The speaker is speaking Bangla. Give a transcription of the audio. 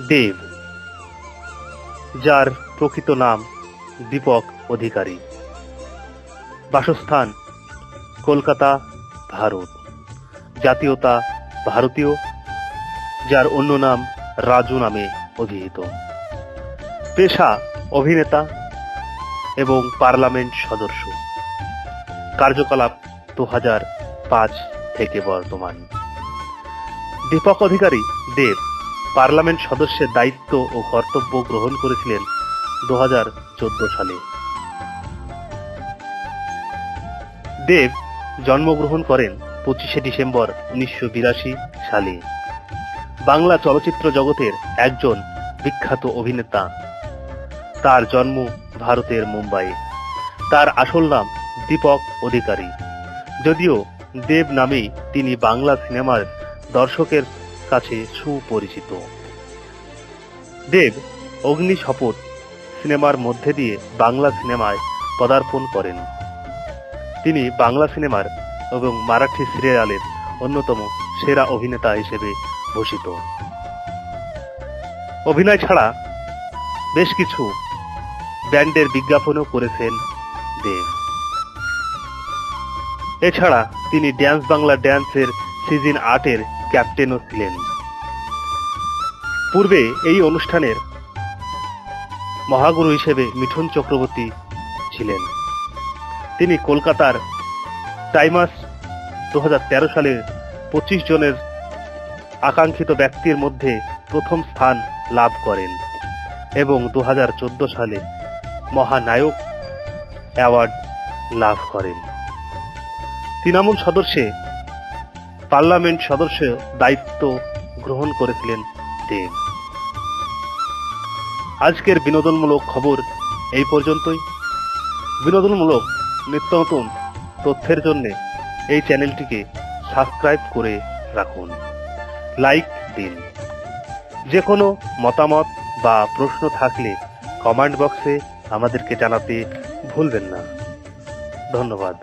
দেব, যার প্রকৃত নাম দীপক অধিকারী। বাসস্থান, কলকাতা, ভারত। জাতীয়তা, ভারতীয়, যার অন্য নাম রাজু নামে অভিহিত। পেশা, অভিনেতা এবং পার্লামেন্ট সদস্য। কার্যকলাপ দু হাজার পাঁচ থেকে বর্তমান। দীপক অধিকারী দেব পার্লামেন্ট সদস্যের দায়িত্ব ও কর্তব্য গ্রহণ করেছিলেন দু হাজার চোদ্দ সালে। দেব জন্মগ্রহণ করেন পঁচিশে ডিসেম্বর উনিশশো বিরাশি সালে। বাংলা চলচ্চিত্র জগতের একজন বিখ্যাত অভিনেতা। তার জন্ম ভারতের মুম্বাইয়ে তার আসল নাম দীপক অধিকারী। যদিও দেব নামেই তিনি বাংলা সিনেমার দর্শকের কাছে সুপরিচিত। দেব অগ্নি শপথ সিনেমার মধ্যে দিয়ে বাংলা সিনেমায় পদার্পণ করেন। তিনি বাংলা সিনেমার এবং মারাঠি সিরিয়ালের অন্যতম সেরা অভিনেতা হিসেবে ভূষিত। অভিনয় ছাড়া বেশ কিছু ব্যান্ডের বিজ্ঞাপনও করেছেন দেব। এছাড়া তিনি ড্যান্স বাংলা ড্যান্সের সিজন আটের ক্যাপ্টেনও ছিলেন। পূর্বে এই অনুষ্ঠানের মহাগুরু হিসেবে মিঠুন চক্রবর্তী ছিলেন। তিনি কলকাতার টাইমাস দু হাজার তেরো সালে পঁচিশ জনের আকাঙ্ক্ষিত ব্যক্তির মধ্যে প্রথম স্থান লাভ করেন এবং দু হাজার চোদ্দ সালে মহানায়ক অ্যাওয়ার্ড লাভ করেন। তৃণমূল সদস্যে পার্লামেন্ট সদস্য দায়িত্ব গ্রহণ করেছিলেন দেব। আজকের বিনোদনমূলক খবর এই পর্যন্তই। বিনোদনমূলক নিত্য নতুন তথ্যের জন্য এই চ্যানেলটিকে সাবস্ক্রাইব করে রাখুন। লাইক দিন। যে কোনো মতামত বা প্রশ্ন থাকলে কমেন্ট বক্সে আমাদেরকে জানাতে ভুলবেন না। ধন্যবাদ।